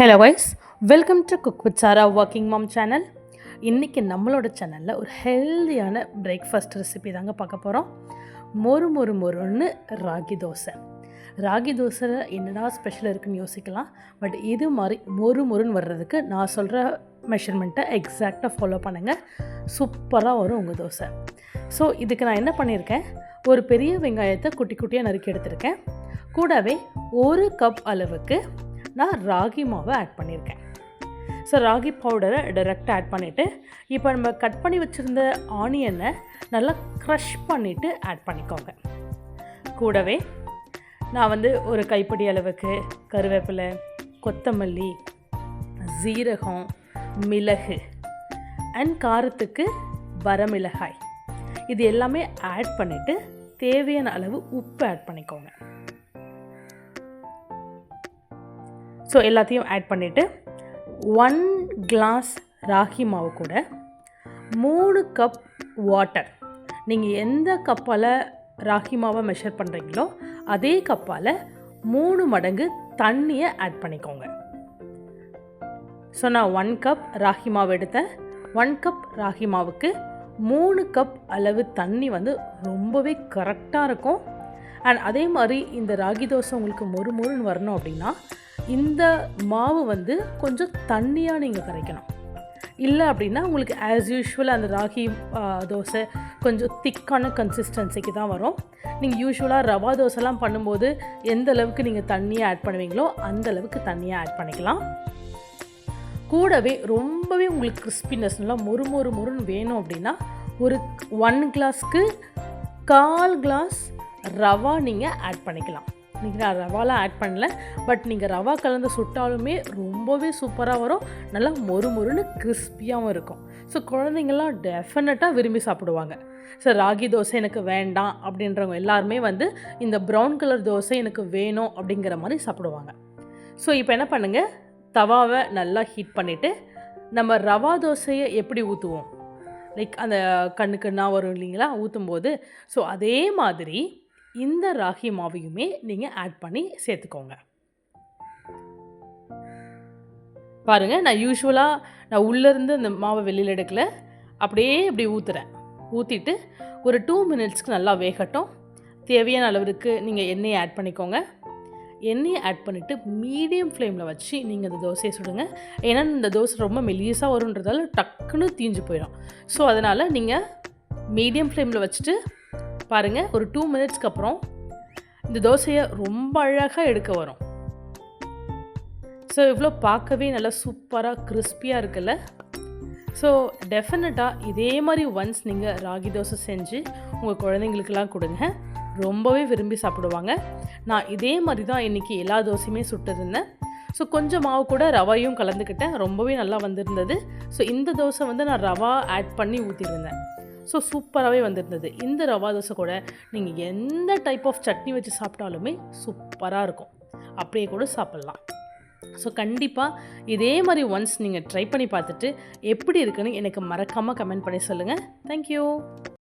Hello wise welcome to cook with Sara working mom channel இன்றைக்கி நம்மளோட சேனலில் ஒரு ஹெல்தியான பிரேக்ஃபாஸ்ட் ரெசிபி தாங்க பார்க்க போகிறோம் மொறு மொறு மொறுன்னு ராகி தோசை. ராகி தோசையில் என்னடா ஸ்பெஷல் இருக்குன்னு யோசிக்கலாம். பட் இது மாதிரி மொறு மொறுன்னு வர்றதுக்கு நான் சொல்கிற மெஷர்மெண்ட்டை எக்ஸாக்டாக ஃபாலோ பண்ணுங்கள் சூப்பராக வரும் உங்கள் தோசை. ஸோ இதுக்கு நான் என்ன பண்ணியிருக்கேன்? ஒரு பெரிய வெங்காயத்தை குட்டி குட்டியாக நறுக்கி எடுத்திருக்கேன். கூடவே ஒரு கப் அளவுக்கு நான் ராகி மாவை ஆட் பண்ணியிருக்கேன். ஸோ ராகி பவுடரை டைரெக்டாக ஆட் பண்ணிவிட்டு இப்போ நம்ம கட் பண்ணி வச்சுருந்த ஆனியனை நல்லா க்ரஷ் பண்ணிவிட்டு ஆட் பண்ணிக்கோங்க. கூடவே நான் வந்து ஒரு கைப்பிடி அளவுக்கு கருவேப்பிலை கொத்தமல்லி சீரகம் மிளகு அண்ட் காரத்துக்கு வரமிளகாய். இது எல்லாமே ஆட் பண்ணிவிட்டு தேவையான அளவு உப்பு ஆட் பண்ணிக்கோங்க. ஸோ எல்லாத்தையும் ஆட் பண்ணிவிட்டு ஒன் கிளாஸ் ராகி மாவு கூட மூணு கப் வாட்டர் நீங்கள் எந்த கப்பால் ராகி மாவை மெஷர் பண்ணுறீங்களோ அதே கப்பால் மூணு மடங்கு தண்ணியை ஆட் பண்ணிக்கோங்க. ஸோ நான் ஒன் கப் ராகி மாவு எடுத்தேன். ஒன் கப் ராகி மாவுக்கு மூணு கப் அளவு தண்ணி வந்து ரொம்பவே கரெக்டாக இருக்கும். அண்ட் அதே மாதிரி இந்த ராகி தோசை உங்களுக்கு மொறு மொறுன்னு வரணும் அப்படின்னா இந்த மாவு வந்து கொஞ்சம் தண்ணியாக நீங்கள் கரைக்கணும். இல்லை அப்படின்னா உங்களுக்கு ஆஸ் யூஷுவல் அந்த ராகி தோசை கொஞ்சம் திக்கான கன்சிஸ்டன்சிக்கு தான் வரும். நீங்கள் யூஸ்வலாக ரவா தோசைலாம் பண்ணும்போது எந்த அளவுக்கு நீங்கள் தண்ணியை ஆட் பண்ணுவீங்களோ அந்த அளவுக்கு தண்ணியை ஆட் பண்ணிக்கலாம். கூடவே ரொம்பவே உங்களுக்கு கிறிஸ்பினஸ்லாம் நல்லா மொறு மொறு மொறுன்னு வேணும் அப்படின்னா ஒரு ஒன் கிளாஸ்க்கு கால் கிளாஸ் ரவா நீங்கள் ஆட் பண்ணிக்கலாம். நீங்கள் நான் ரவாலாம் ஆட் பண்ணல. பட் நீங்கள் ரவா கலந்து சுட்டாலுமே ரொம்பவே சூப்பராக வரும். நல்லா மொறு மொறுன்னு கிறிஸ்பியாகவும் இருக்கும். ஸோ குழந்தைங்கள்லாம் டெஃபினட்டாக விரும்பி சாப்பிடுவாங்க. ஸோ ராகி தோசை எனக்கு வேண்டாம் அப்படின்றவங்க எல்லாருமே வந்து இந்த ப்ரௌன் கலர் தோசை எனக்கு வேணும் அப்படிங்கிற மாதிரி சாப்பிடுவாங்க. ஸோ இப்போ என்ன பண்ணுங்கள் தவாவை நல்லா ஹீட் பண்ணிவிட்டு நம்ம ரவா தோசையை எப்படி ஊற்றுவோம் லைக் அந்த கண்ணுக்கு நான் வரும் இல்லைங்களா? ஊற்றும் போது ஸோ அதே மாதிரி இந்த ராகி மாவையுமே நீங்கள் ஆட் பண்ணி சேர்த்துக்கோங்க. பாருங்கள் நான் யூஸ்வலாக நான் உள்ளேருந்து அந்த மாவை வெளியில் எடுக்கல. அப்படியே இப்படி ஊற்றுறேன் ஊற்றிட்டு ஒரு டூ மினிட்ஸ்க்கு நல்லா வேகட்டும். தேவையான அளவிற்கு நீங்கள் எண்ணெயை ஆட் பண்ணிக்கோங்க. எண்ணெயை ஆட் பண்ணிவிட்டு மீடியம் ஃப்ளேமில் வச்சு நீங்கள் இந்த தோசையை சுடுங்க. ஏன்னா இந்த தோசை ரொம்ப மெலியஸாக வருன்றதால டக்குன்னு தீஞ்சு போயிடும். ஸோ அதனால் நீங்கள் மீடியம் ஃப்ளேமில் வச்சுட்டு பாருங்கள் ஒரு டூ மினிட்ஸ்க்கு அப்புறம் இந்த தோசையை ரொம்ப அழகாக எடுக்க வரும். ஸோ இவ்வளோ பார்க்கவே நல்லா சூப்பராக கிறிஸ்பியாக இருக்குல்ல? ஸோ டெஃபினட்டாக இதே மாதிரி ஒன்ஸ் நீங்கள் ராகி தோசை செஞ்சு உங்கள் குழந்தைங்களுக்கெல்லாம் கொடுங்க. ரொம்பவே விரும்பி சாப்பிடுவாங்க. நான் இதே மாதிரி தான் இன்றைக்கி எல்லா தோசையுமே சுட்டிருந்தேன். ஸோ கொஞ்சம் மாவு கூட ரவையும் கலந்துக்கிட்டேன். ரொம்பவே நல்லா வந்திருந்தது. ஸோ இந்த தோசை வந்து நான் ரவா ஆட் பண்ணி ஊற்றிருந்தேன் ஸோ சூப்பராகவே வந்திருந்தது. இந்த ரவா தோசை கூட நீங்கள் எந்த டைப் ஆஃப் சட்னி வச்சு சாப்பிட்டாலுமே சூப்பராக இருக்கும். அப்படியே கூட சாப்பிட்லாம். ஸோ கண்டிப்பாக இதே மாதிரி ஒன்ஸ் நீங்கள் ட்ரை பண்ணி பார்த்துட்டு எப்படி இருக்குன்னு எனக்கு மறக்காமல் கமெண்ட் பண்ணி சொல்லுங்கள் தேங்க்யூ